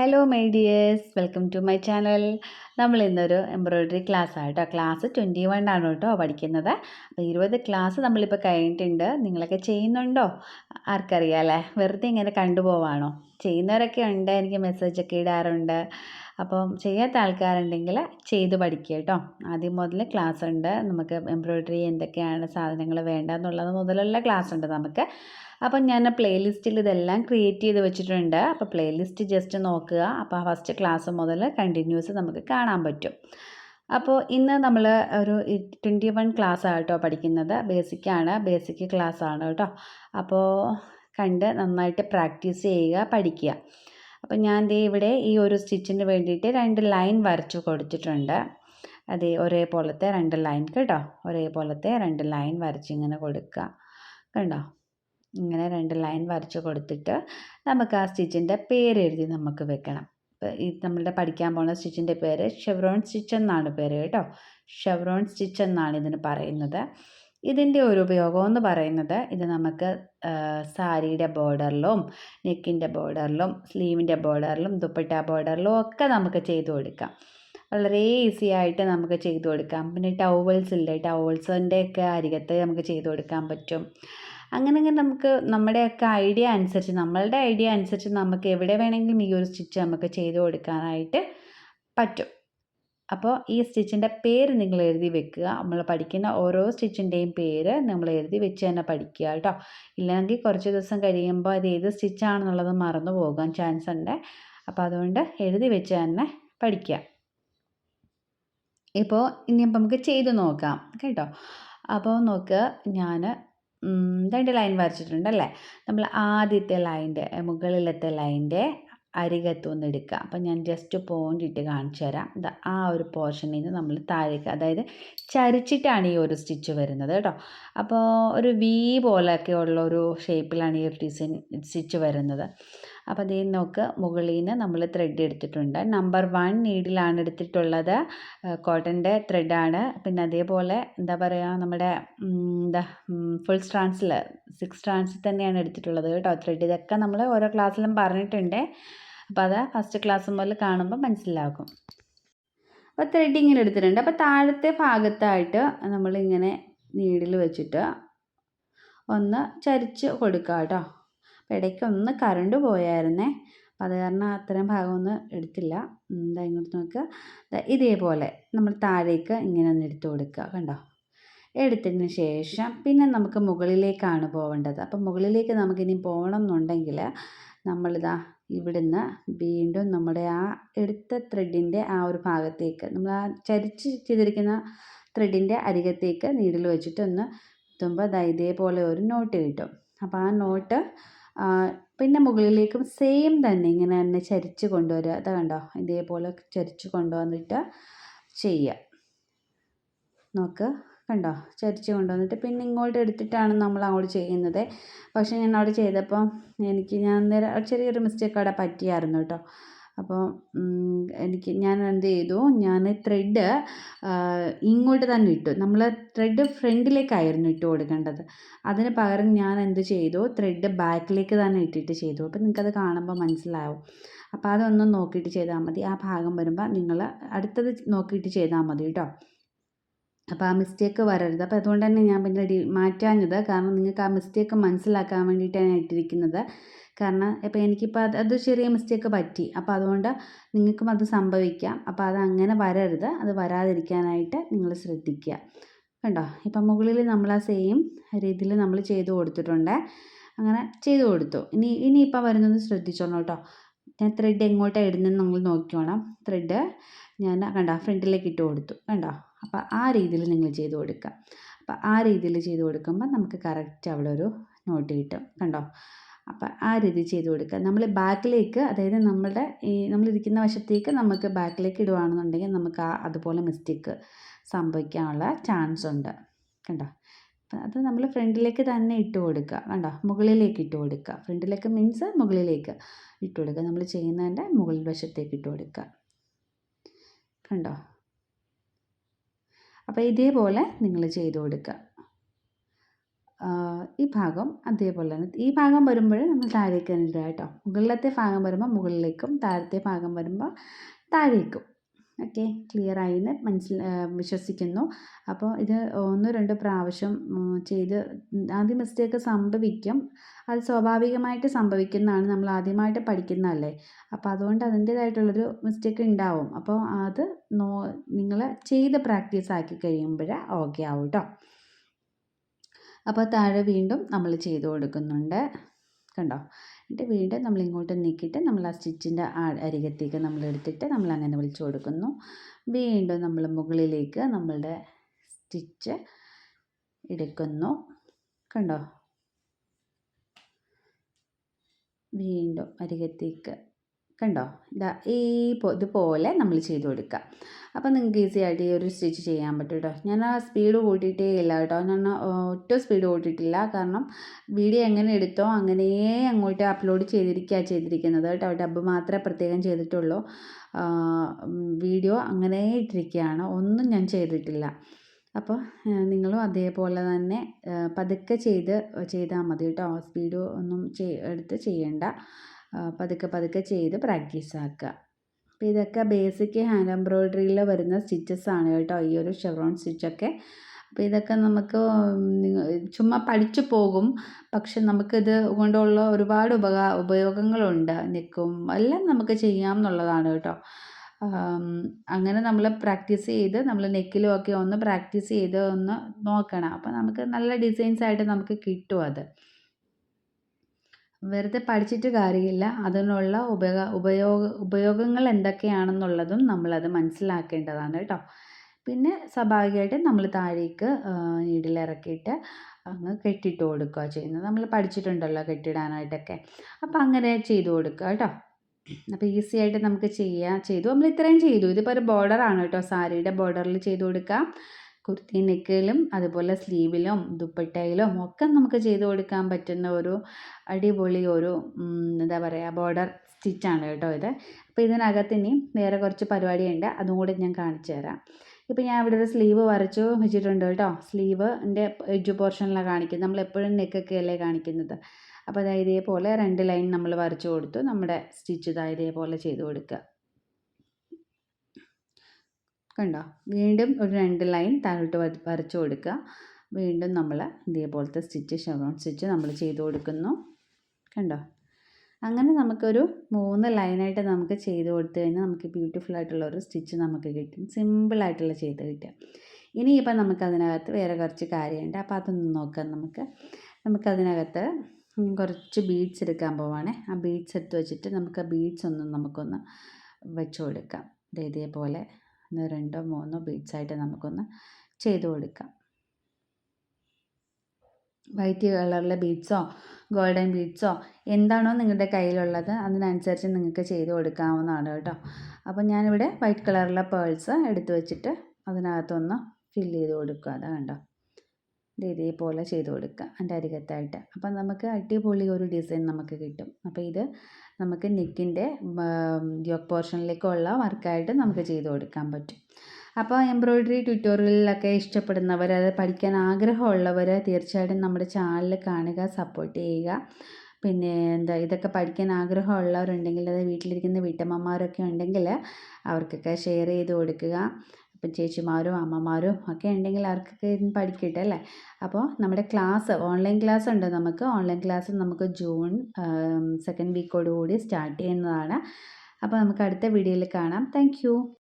Hello my dears welcome to my channel നമ്മൾ ഇന്നൊരു embroidery class ആട്ടോ. ക്ലാസ് ട്വന്റി വൺ ആണ് കേട്ടോ പഠിക്കുന്നത്. അപ്പോൾ ഇരുപത് ക്ലാസ് നമ്മളിപ്പോൾ കഴിഞ്ഞിട്ടുണ്ട്. നിങ്ങളൊക്കെ ചെയ്യുന്നുണ്ടോ? ആർക്കറിയാമല്ലേ വെറുതെ ഇങ്ങനെ കണ്ടുപോവാണോ ചെയ്യുന്നവരൊക്കെ ഉണ്ട്. എനിക്ക് മെസ്സേജൊക്കെ ഇടാറുണ്ട്. അപ്പം ചെയ്യാത്ത ആൾക്കാരുണ്ടെങ്കിൽ ചെയ്ത് പഠിക്കുക കേട്ടോ. ആദ്യം മുതൽ ക്ലാസ് ഉണ്ട്. നമുക്ക് എംബ്രോയ്ഡറി എന്തൊക്കെയാണ് സാധനങ്ങൾ വേണ്ടതെന്നുള്ളത് മുതലുള്ള ക്ലാസ് ഉണ്ട് നമുക്ക്. അപ്പം ഞാൻ പ്ലേലിസ്റ്റിൽ ഇതെല്ലാം ക്രിയേറ്റ് ചെയ്ത് വെച്ചിട്ടുണ്ട്. അപ്പോൾ പ്ലേലിസ്റ്റ് ജസ്റ്റ് നോക്കുക. അപ്പോൾ ഫസ്റ്റ് ക്ലാസ് മുതൽ കണ്ടിന്യൂസ് നമുക്ക് കാണാൻ പറ്റും. അപ്പോൾ ഇന്ന് നമ്മൾ ഒരു ട്വന്റി വൺ ക്ലാസ് ആട്ടോ പഠിക്കുന്നത്. ബേസിക്കാണ് ബേസിക് ക്ലാസ് ആണ് കേട്ടോ. അപ്പോൾ കണ്ട് നന്നായിട്ട് പ്രാക്ടീസ് ചെയ്യുക പഠിക്കുക. അപ്പോൾ ഞാൻ ദേ ഇവിടെ ഈ ഒരു സ്റ്റിച്ചിന് വേണ്ടിയിട്ട് രണ്ട് ലൈൻ വരച്ചു കൊടുത്തിട്ടുണ്ട്. അതെ ഒരേപോലത്തെ രണ്ട് ലൈൻ കേട്ടോ. ഒരേപോലത്തെ രണ്ട് ലൈൻ വരച്ചിങ്ങനെ കൊടുക്കുക. കണ്ടോ? ഇങ്ങനെ രണ്ട് ലൈൻ വരച്ച് കൊടുത്തിട്ട് നമുക്ക് ആ സ്റ്റിച്ചിന്റെ പേര് എഴുതി നമുക്ക് വെക്കണം. ഈ നമ്മളുടെ പഠിക്കാൻ പോകുന്ന സ്റ്റിച്ചിന്റെ പേര് ഷെവ്രോൺ സ്റ്റിച്ച് എന്നാണ് പേര് കേട്ടോ. ഷെവ്രോൺ സ്റ്റിച്ച് എന്നാണ് ഇതിന് പറയുന്നത്. ഇതിന്റെ ഒരു ഉപയോഗം എന്ന് പറയുന്നത് ഇത് നമുക്ക് സാരിയുടെ ബോർഡറിലും നെക്കിന്റെ ബോർഡറിലും സ്ലീവിന്റെ ബോർഡറിലും ദുപ്പട്ട ബോർഡറിലും ഒക്കെ നമുക്ക് ചെയ്തു കൊടുക്കാം. വളരെ ഈസി ആയിട്ട് നമുക്ക് ചെയ്തു കൊടുക്കാം. പിന്നെ ടവൽസ് ഇല്ലേ? ടവൽസിന്റെ ഒക്കെ അരികത്ത് നമുക്ക് ചെയ്തു കൊടുക്കാൻ പറ്റും. അങ്ങനെ അങ്ങനെ നമുക്ക് നമ്മുടെയൊക്കെ ഐഡിയ അനുസരിച്ച് നമ്മളുടെ ഐഡിയ അനുസരിച്ച് നമുക്ക് എവിടെ വേണമെങ്കിലും ഈ ഒരു സ്റ്റിച്ച് നമുക്ക് ചെയ്ത് കൊടുക്കാനായിട്ട് പറ്റും. അപ്പോൾ ഈ സ്റ്റിച്ചിന്റെ പേര് നിങ്ങൾ എഴുതി വെക്കുക. നമ്മൾ പഠിക്കുന്ന ഓരോ സ്റ്റിച്ചിന്റെയും പേര് നമ്മൾ എഴുതി വെച്ച് തന്നെ പഠിക്കുക കേട്ടോ. ഇല്ലെങ്കിൽ കുറച്ച് ദിവസം കഴിയുമ്പോൾ അത് ഏത് സ്റ്റിച്ചാണെന്നുള്ളത് മറന്നു പോകാൻ ചാൻസ് ഉണ്ട്. അപ്പോൾ അതുകൊണ്ട് എഴുതി വെച്ച് തന്നെ പഠിക്കുക. ഇപ്പോൾ ഇനിയിപ്പോൾ നമുക്ക് ചെയ്ത് നോക്കാം കേട്ടോ. അപ്പോൾ നോക്കുക ഞാൻ രണ്ട് ലൈൻ വരച്ചിട്ടുണ്ടല്ലേ? നമ്മൾ ആദ്യത്തെ ലൈന്റെ മുകളിലത്തെ ലൈന്റെ അരികത്തുനിന്ന് എടുക്കുക. അപ്പം ഞാൻ ജസ്റ്റ് പോയിന്റ് ഇട്ട് കാണിച്ചു തരാം. ആ ഒരു പോർഷനിൽ നിന്ന് നമ്മൾ താഴേക്ക് അതായത് ചരിച്ചിട്ടാണ് ഈ ഒരു സ്റ്റിച്ച് വരുന്നത് കേട്ടോ. അപ്പോൾ ഒരു വി പോലെയൊക്കെ ഉള്ള ഒരു ഷേപ്പിലാണ് ഈ ഒരു ഡിസൈൻ സ്റ്റിച്ച് വരുന്നത്. അപ്പോൾ അതേ നോക്ക് മുകളിൽ നിന്ന് നമ്മൾ ത്രെഡ് എടുത്തിട്ടുണ്ട്. നമ്പർ വൺ നീഡിലാണ് എടുത്തിട്ടുള്ളത്. കോട്ടന്റെ ത്രെഡാണ് പിന്നെ അതേപോലെ എന്താ പറയുക നമ്മുടെ എന്താ ഫുൾ സ്ട്രാൻസിൽ സിക്സ് സ്ട്രാൻസിൽ തന്നെയാണ് എടുത്തിട്ടുള്ളത് കേട്ടോ ത്രെഡ് ഇതൊക്കെ നമ്മൾ ഓരോ ക്ലാസ്സിലും പറഞ്ഞിട്ടുണ്ട്. അപ്പോൾ അത് ഫസ്റ്റ് ക്ലാസ് മുതൽ കാണുമ്പോൾ മനസ്സിലാകും. അപ്പോൾ ത്രെഡിങ്ങിൽ എടുത്തിട്ടുണ്ട്. അപ്പോൾ താഴത്തെ ഭാഗത്തായിട്ട് നമ്മളിങ്ങനെ നീഡിൽ വെച്ചിട്ട് ഒന്ന് ചരിച്ച് കൊടുക്കുക കേട്ടോ. ഇടയ്ക്ക് ഒന്ന് കറണ്ട് പോയായിരുന്നേ. അത് കാരണം അത്രയും ഭാഗമൊന്നും എടുത്തില്ല. എന്താ ഇങ്ങോട്ട് നോക്കുക ഇതേപോലെ നമ്മൾ താഴേക്ക് ഇങ്ങനെ ഒന്ന് എടുത്ത് കൊടുക്കുക കണ്ടോ. എടുത്തതിന് ശേഷം പിന്നെ നമുക്ക് മുകളിലേക്കാണ് പോവേണ്ടത്. അപ്പം മുകളിലേക്ക് നമുക്കിനി പോകണം എന്നുണ്ടെങ്കിൽ നമ്മളിതാ ഇവിടുന്ന് വീണ്ടും നമ്മുടെ ആ എടുത്ത ത്രെഡിന്റെ ആ ഒരു ഭാഗത്തേക്ക് നമ്മൾ ആ ചരിച്ച് ചെയ്തിരിക്കുന്ന ത്രെഡിന്റെ അരികത്തേക്ക് നീഡിൽ വെച്ചിട്ടൊന്ന് ഒന്ന് അത് ഇതേപോലെ ഒരു നോട്ട് കിട്ടും. അപ്പോൾ ആ നോട്ട് പിന്നെ മുകളിലേക്കും സെയിം തന്നെ ഇങ്ങനെ തന്നെ ചരിച്ച് കൊണ്ടുവരിക അത് കണ്ടോ? ഇതേപോലെ ചരിച്ച് കൊണ്ടുവന്നിട്ട് ചെയ്യുക നോക്ക്. കണ്ടോ? ചരിച്ച് കൊണ്ടുവന്നിട്ട് പിന്നെ ഇങ്ങോട്ട് എടുത്തിട്ടാണ് നമ്മൾ അങ്ങോട്ട് ചെയ്യുന്നത്. പക്ഷേ ഞാൻ അവിടെ ചെയ്തപ്പോൾ എനിക്ക് ഞാൻ ചെറിയൊരു മിസ്റ്റേക്ക് അവിടെ പറ്റിയായിരുന്നു കേട്ടോ. അപ്പോൾ എനിക്ക് ഞാൻ എന്ത് ചെയ്തു? ഞാൻ ത്രെഡ് ഇങ്ങോട്ട് തന്നെ ഇട്ടു. നമ്മൾ ത്രെഡ് ഫ്രണ്ടിലേക്കായിരുന്നു ഇട്ട് കൊടുക്കേണ്ടത്. അതിന് പകരം ഞാൻ എന്ത് ചെയ്തു? ത്രെഡ് ബാക്കിലേക്ക് തന്നെ ഇട്ടിട്ട് ചെയ്തു. അപ്പോൾ നിങ്ങൾക്കത് കാണുമ്പോൾ മനസ്സിലാവും. അപ്പോൾ അതൊന്നും നോക്കിയിട്ട് ചെയ്താൽ മതി. ആ ഭാഗം വരുമ്പോൾ നിങ്ങൾ അടുത്തത് നോക്കിയിട്ട് ചെയ്താൽ മതി കേട്ടോ. അപ്പോൾ ആ മിസ്റ്റേക്ക് വരരുത്. അപ്പോൾ അതുകൊണ്ട് തന്നെ ഞാൻ പിന്നെ ഡി മാറ്റാഞ്ഞത്. കാരണം നിങ്ങൾക്ക് ആ മിസ്റ്റേക്ക് മനസ്സിലാക്കാൻ വേണ്ടിയിട്ടാണ് ഇട്ടിരിക്കുന്നത്. കാരണം ഇപ്പോൾ എനിക്കിപ്പോൾ അത് അത് ചെറിയ മിസ്റ്റേക്ക് പറ്റി. അപ്പോൾ അതുകൊണ്ട് നിങ്ങൾക്കും അത് സംഭവിക്കാം. അപ്പോൾ അത് അങ്ങനെ വരരുത്. അത് വരാതിരിക്കാനായിട്ട് നിങ്ങൾ ശ്രദ്ധിക്കുക. കണ്ടോ? ഇപ്പം മുകളിൽ നമ്മൾ ആ സെയിം രീതിയിൽ നമ്മൾ ചെയ്ത് കൊടുത്തിട്ടുണ്ട്. അങ്ങനെ ചെയ്ത് കൊടുത്തു. ഇനി ഇനിയിപ്പോൾ വരുന്നത് ശ്രദ്ധിച്ചോളൂ കേട്ടോ. ഞാൻ ത്രെഡ് എങ്ങോട്ടാണ് ഇടുന്നതെന്ന് നമ്മൾ നോക്കിക്കോണം. ത്രെഡ് ഞാൻ കണ്ടോ ഫ്രണ്ടിലേക്ക് ഇട്ട് കൊടുത്തു. കണ്ടോ? അപ്പോൾ ആ രീതിയിൽ നിങ്ങൾ ചെയ്ത് കൊടുക്കുക അപ്പോൾ ആ രീതിയിൽ ചെയ്ത് കൊടുക്കുമ്പോൾ നമുക്ക് കറക്റ്റ് അവിടെ ഒരു നോട്ട് കിട്ടും. കണ്ടോ? അപ്പം ആ രീതി ചെയ്ത് കൊടുക്കുക നമ്മൾ ബാക്കിലേക്ക് അതായത് നമ്മളുടെ ഈ നമ്മളിരിക്കുന്ന വശത്തേക്ക് നമുക്ക് ബാക്കിലേക്ക് ഇടുകയാണെന്നുണ്ടെങ്കിൽ നമുക്ക് ആ അതുപോലെ മിസ്റ്റേക്ക് സംഭവിക്കാനുള്ള ചാൻസ് ഉണ്ട്. കണ്ടോ? അത് നമ്മൾ ഫ്രണ്ടിലേക്ക് തന്നെ ഇട്ട് കൊടുക്കുക കണ്ടോ? മുകളിലേക്ക് ഇട്ട് കൊടുക്കുക ഫ്രണ്ടിലേക്ക് മീൻസ് മുകളിലേക്ക് ഇട്ട് കൊടുക്കുക നമ്മൾ ചെയ്യുന്നതിന്റെ മുകളിൽ വശത്തേക്ക് ഇട്ട് കൊടുക്കുക കണ്ടോ? അപ്പോൾ ഇതേപോലെ നിങ്ങൾ ചെയ്ത് കൊടുക്കുക. ഈ ഭാഗം അതേപോലെ തന്നെ. ഈ ഭാഗം വരുമ്പോൾ നമ്മൾ താഴേക്ക് തന്നെ ഇടുക കേട്ടോ. മുകളിലത്തെ ഭാഗം വരുമ്പോൾ മുകളിലേക്കും താഴത്തെ ഭാഗം വരുമ്പോൾ താഴേക്കും. ഓക്കെ ക്ലിയർ ആയിന്ന് മനസ്സിൽ വിശ്വസിക്കുന്നു. അപ്പോൾ ഇത് ഒന്ന് രണ്ട് പ്രാവശ്യം ചെയ്ത് ആദ്യം മിസ്റ്റേക്ക് സംഭവിക്കും. അത് സ്വാഭാവികമായിട്ട് സംഭവിക്കുന്നതാണ്. നമ്മൾ ആദ്യമായിട്ട് പഠിക്കുന്നതല്ലേ. അപ്പോൾ അതുകൊണ്ട് അതിന്റേതായിട്ടുള്ളൊരു മിസ്റ്റേക്ക് ഉണ്ടാവും. അപ്പോൾ അത് നോ നിങ്ങൾ ചെയ്ത് പ്രാക്ടീസ് ആക്കി കഴിയുമ്പോഴേ ഓക്കെ ആവും കേട്ടോ അപ്പോൾ താഴെ വീണ്ടും നമ്മൾ ചെയ്തു കൊടുക്കുന്നുണ്ട്. കണ്ടോ? എന്നിട്ട് വീണ്ടും നമ്മൾ ഇങ്ങോട്ട് നീക്കിയിട്ട് നമ്മൾ ആ സ്റ്റിച്ചിന്റെ അരികത്തേക്ക് നമ്മൾ എടുത്തിട്ട് നമ്മൾ അങ്ങനെ വിളിച്ചു കൊടുക്കുന്നു. വീണ്ടും നമ്മൾ മുകളിലേക്ക് നമ്മളുടെ സ്റ്റിച്ച് എടുക്കുന്നു. കണ്ടോ? വീണ്ടും അരികത്തേക്ക് കണ്ടോ? ഇതാ ഈ ഇതുപോലെ നമ്മൾ ചെയ്ത് കൊടുക്കുക അപ്പോൾ നിങ്ങൾക്ക് ഈസി ആയിട്ട് ഈ ഒരു സ്റ്റിച്ച് ചെയ്യാൻ പറ്റും കേട്ടോ ഞാൻ ആ സ്പീഡ് കൂട്ടിയിട്ടേ ഇല്ല കേട്ടോ ഞാൻ ഒട്ടും സ്പീഡ് കൂട്ടിയിട്ടില്ല. കാരണം വീഡിയോ എങ്ങനെ എടുത്തോ അങ്ങനെ അങ്ങോട്ട് അപ്ലോഡ് ചെയ്തിരിക്കുക ചെയ്തിരിക്കുന്നത് കേട്ടോ ഡബ് മാത്രമേ പ്രത്യേകം ചെയ്തിട്ടുള്ളൂ. വീഡിയോ അങ്ങനെ ഇട്ടിരിക്കുകയാണ് ഒന്നും ഞാൻ ചെയ്തിട്ടില്ല. അപ്പോൾ നിങ്ങളും അതേപോലെ തന്നെ പതുക്കെ ചെയ്ത് ചെയ്താൽ മതി കേട്ടോ സ്പീഡ് ഒന്നും എടുത്ത് ചെയ്യണ്ട. പതുക്കെ പതുക്കെ ചെയ്ത് പ്രാക്ടീസ് ആക്കുക. അപ്പോൾ ഇതൊക്കെ ബേസിക് ഹാൻഡ് എംബ്രോയ്ഡറിയിൽ വരുന്ന സ്റ്റിച്ചസ് ആണ് കേട്ടോ ഈ ഒരു ഷെവറോൺ സ്റ്റിച്ചൊക്കെ അപ്പോൾ ഇതൊക്കെ നമുക്ക് ചുമ്മാ പഠിച്ചു പോകും. പക്ഷെ നമുക്കിത് കൊണ്ടുള്ള ഒരുപാട് ഉപകാ ഉപയോഗങ്ങളുണ്ട്. നിൽക്കും എല്ലാം നമുക്ക് ചെയ്യാം എന്നുള്ളതാണ് കേട്ടോ. അങ്ങനെ നമ്മൾ പ്രാക്ടീസ് ചെയ്ത് നമ്മൾ നെക്കിലും ഒക്കെ ഒന്ന് പ്രാക്ടീസ് ചെയ്ത് ഒന്ന് നോക്കണം. അപ്പോൾ നമുക്ക് നല്ല ഡിസൈൻസ് ആയിട്ട് നമുക്ക് കിട്ടും അത്. വെറുതെ പഠിച്ചിട്ട് കാര്യമില്ല. അതിനുള്ള ഉപയോഗ ഉപയോഗ ഉപയോഗങ്ങൾ എന്തൊക്കെയാണെന്നുള്ളതും നമ്മളത് മനസ്സിലാക്കേണ്ടതാണ് കേട്ടോ. പിന്നെ സ്വാഭാവികമായിട്ട് നമ്മൾ താഴേക്ക് നീഡിലിറക്കിയിട്ട് അങ്ങ് കെട്ടിട്ട് കൊടുക്കുക ചെയ്യുന്നത്. നമ്മൾ പഠിച്ചിട്ടുണ്ടല്ലോ കെട്ടിടാനായിട്ടൊക്കെ. അപ്പോൾ അങ്ങനെ ചെയ്തു കൊടുക്കുക കേട്ടോ. അപ്പോൾ ഈസി ആയിട്ട് നമുക്ക് ചെയ്യാം. ചെയ്തു. നമ്മൾ ഇത്രയും ചെയ്തു. ഇതിപ്പോൾ ഒരു ബോർഡറാണ് കേട്ടോ. സാരിയുടെ ബോർഡറിൽ ചെയ്തു കൊടുക്കാം. കുർത്തി നെക്കിലും അതുപോലെ സ്ലീവിലും ദുപ്പട്ടയിലും ഒക്കെ നമുക്ക് ചെയ്ത് കൊടുക്കാൻ പറ്റുന്ന ഒരു അടിപൊളി ഒരു എന്താ പറയുക ബോർഡർ സ്റ്റിച്ചാണ് കേട്ടോ ഇത്. അപ്പോൾ ഇതിനകത്ത് ഇനി വേറെ കുറച്ച് പരിപാടിയുണ്ട്. അതും കൂടി ഞാൻ കാണിച്ചു തരാം. ഇപ്പോൾ ഞാൻ ഇവിടെ ഒരു സ്ലീവ് വരച്ചു വെച്ചിട്ടുണ്ട് കേട്ടോ. സ്ലീവിന്റെ എഡ്ജ് പോർഷനിലാണ് കാണിക്കുന്നത്. നമ്മൾ എപ്പോഴും നെക്കൊക്കെ അല്ലേ കാണിക്കുന്നത്. അപ്പോൾ അതായത് ഇതേപോലെ രണ്ട് ലൈൻ നമ്മൾ വരച്ചു കൊടുത്തു. നമ്മുടെ സ്റ്റിച്ച് ഇതാ ഇതേപോലെ ചെയ്ത് കൊടുക്കുക. കണ്ടോ? വീണ്ടും ഒരു രണ്ട് ലൈൻ താഴോട്ട് വരച്ചു കൊടുക്കുക. വീണ്ടും നമ്മൾ ഇതേപോലത്തെ സ്റ്റിച്ച് ഷെവറോൺ സ്റ്റിച്ച് നമ്മൾ ചെയ്ത് കൊടുക്കുന്നു. കണ്ടോ? അങ്ങനെ നമുക്കൊരു മൂന്ന് ലൈനായിട്ട് നമുക്ക് ചെയ്ത് കൊടുത്തു കഴിഞ്ഞാൽ നമുക്ക് ബ്യൂട്ടിഫുൾ ആയിട്ടുള്ള ഒരു സ്റ്റിച്ച് നമുക്ക് കിട്ടും. സിമ്പിളായിട്ടുള്ള ചെയ്ത് കിട്ടുക. ഇനിയിപ്പോൾ നമുക്കതിനകത്ത് വേറെ കുറച്ച് കാര്യമുണ്ട്. അപ്പോൾ അതൊന്ന് നോക്കാം നമുക്ക്. നമുക്കതിനകത്ത് കുറച്ച് ബീഡ്സ് എടുക്കാൻ പോവാണേ. ആ ബീഡ്സ് എടുത്ത് വെച്ചിട്ട് നമുക്ക് ആ ബീഡ്സ് ഒന്ന് നമുക്കൊന്ന് വെച്ച് കൊടുക്കാം. ഇതേപോലെ ഒന്ന് രണ്ടോ മൂന്നോ ബീഡ്സായിട്ട് നമുക്കൊന്ന് ചെയ്ത് കൊടുക്കാം. വൈറ്റ് കളറിലെ ബീഡ്സോ ഗോൾഡൻ ബീഡ്സോ എന്താണോ നിങ്ങളുടെ കയ്യിലുള്ളത് അതിനനുസരിച്ച് നിങ്ങൾക്ക് ചെയ്ത് കൊടുക്കാവുന്നതാണ് കേട്ടോ. അപ്പോൾ ഞാനിവിടെ വൈറ്റ് കളറിലെ പേൾസ് എടുത്തു വെച്ചിട്ട് അതിനകത്തൊന്ന് ഫില്ല് ചെയ്ത് കൊടുക്കുക. അതാ കണ്ടോ? ഇതേപോലെ ചെയ്ത് കൊടുക്കുക. അതിന്റെ അരികത്തായിട്ട്. അപ്പം നമുക്ക് അടിപൊളി ഒരു ഡിസൈൻ നമുക്ക് കിട്ടും. അപ്പോൾ ഇത് നമുക്ക് നെക്കിന്റെ യോക്ക് പോർഷനിലേക്കുള്ള വർക്കായിട്ട് നമുക്ക് ചെയ്ത് കൊടുക്കാൻ പറ്റും. അപ്പോൾ എംബ്രോയ്ഡറി ട്യൂട്ടോറിയലിലൊക്കെ ഇഷ്ടപ്പെടുന്നവർ അത് പഠിക്കാൻ ആഗ്രഹമുള്ളവർ തീർച്ചയായിട്ടും നമ്മുടെ ചാനൽ കാണുക സപ്പോർട്ട് ചെയ്യുക. പിന്നെ എന്താ ഇതൊക്കെ പഠിക്കാൻ ആഗ്രഹമുള്ളവരുണ്ടെങ്കിൽ അത് വീട്ടിലിരിക്കുന്ന വീട്ടമ്മമാരൊക്കെ ഉണ്ടെങ്കിൽ അവർക്കൊക്കെ ഷെയർ ചെയ്ത് കൊടുക്കുക. ഇപ്പം ചേച്ചിമാരും അമ്മമാരും ഒക്കെ ഉണ്ടെങ്കിൽ അവർക്കൊക്കെ പഠിക്കട്ടെ അല്ലേ? അപ്പോൾ നമ്മുടെ ക്ലാസ് ഓൺലൈൻ ക്ലാസ് ഉണ്ട് നമുക്ക്. ഓൺലൈൻ ക്ലാസ് നമുക്ക് ജൂൺ സെക്കൻഡ് വീക്കോടുകൂടി സ്റ്റാർട്ട് ചെയ്യുന്നതാണ്. അപ്പോൾ നമുക്ക് അടുത്ത വീഡിയോയിൽ കാണാം. താങ്ക്